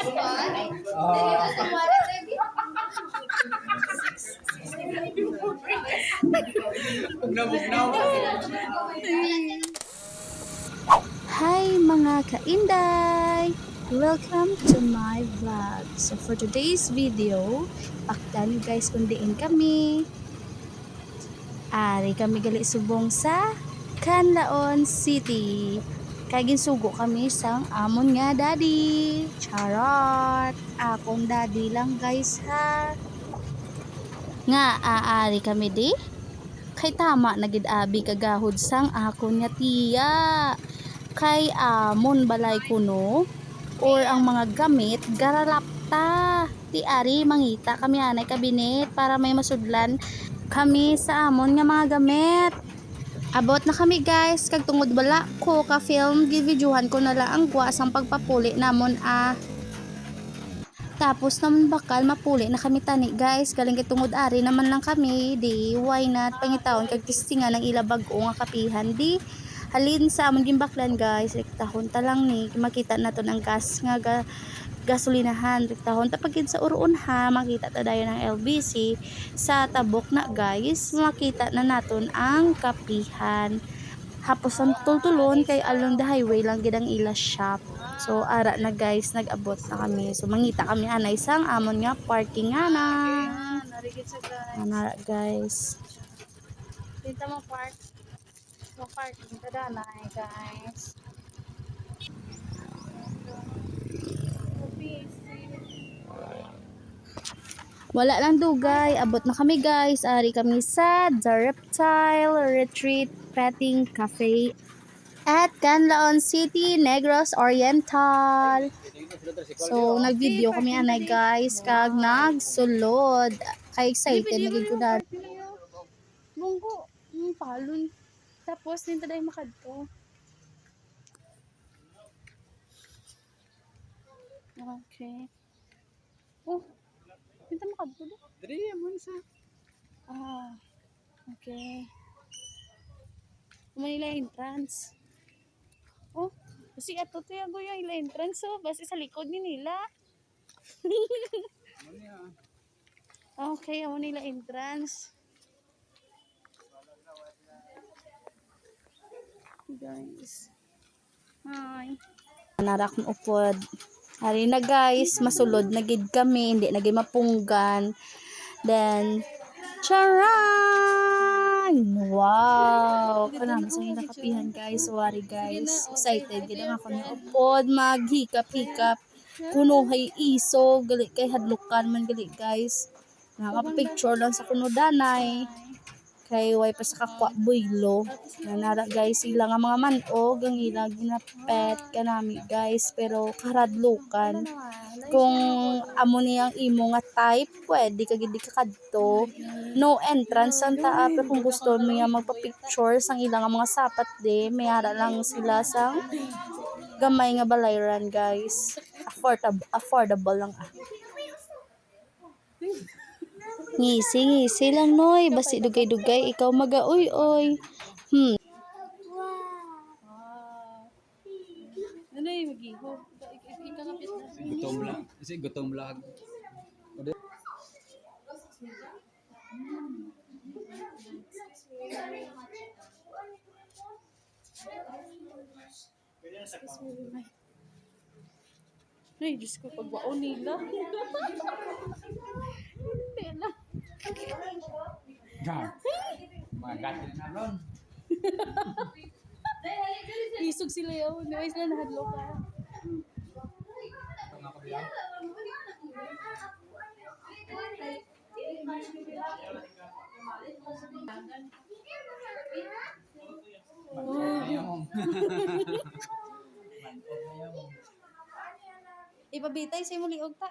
Hi mga kainday! Welcome to my vlog. So for today's video, paktan nyo guys kung diin kami. Ari kami gali subong sa Canlaon City. Kagin sugo kami sang amon nga daddy. Charot! Akong daddy lang guys ha. Nga aari kami di? Kay tama na gid abi kagahod sang akon nga tiya kay amon balay kuno or ang mga gamit garalapta ti ari mangita kami anay kabinet para may masudlan kami sa amon nga mga gamit abot na kami guys. Kag tungod bala ko ka film givideohan ko na ang kuwas ang pagpapuli namon ah. Tapos naman bakal mapuli na kami tani guys. Galing kay tungod ari naman lang kami di why not? Pangitawon kag tistingan ng ila bag-o nga kapihan di halin sa amon gimbaklan guys? Rektahon ta lang ni. Makita nato ng gas nga ga, gasolinahan. Rektahon ta pagid sa uron ha? Makita ta dayon ng LBC sa tabok na guys. Makita na naton ang kapihan. Hapos ang tultulon kay along the highway lang gid ang ila shop. So ara na guys. Nag-abot na kami. So mangita kami anay sang amon nga parking ana Narigit sa guys. ana guys. Dito mo park. Mo parking ka danay guys. Wala lang dugay. Abot na kami guys. Ari kami sa The Reptile Retreat Petting Cafe at Canlaon City, Negros Oriental. So, nag-video kami anay guys. Kag nagsulod. Kay excited. Naging ko na. Munggo. Yung palon. Tapos, dito tayo makadto. Okay. Oh, dito makadto do. Diri mo sa Ah, okay. Manila entrance. Oh, kasi ato to yung yung ila entrance so basta sa likod ni nila. okay, amo nila entrance. Guys. Hi. Narak mo upod. Ari na guys. Masulod na gid kami. Hindi na gid mapunggan. Then, charan! Wow! Kanang sa ilang kapihan guys. Sorry guys. Excited gid ako ni upod. Maghikap-hikap. Kuno kay iso. Gali kay hadlukan man gali guys. Nakapicture lang sa kuno danay. Kay way pa sa kakwa buylo. Nanara guys sila nga mga manog ang ilang ginapet kanami guys pero karadlukan. Kung amo niyang imo nga type pwede ka gid ka kadto. No entrance ang taa pero kung gusto mo nga magpa-picture sang ilang nga mga sapat de mayara lang sila sang gamay nga balayran guys. Affordable affordable lang ah Ngisi, ngisi lang noy. Basi dugay-dugay. Ikaw maga-uy-uy. Hmm. Ano yung magiho? Gutom lang. Kasi gutom lang. Ay, Diyos ko, pagbaon nila. Hindi na. Na ron. Isog sila yun. Ba sila nahadlo ka? Ipabitay sa imong liog ta.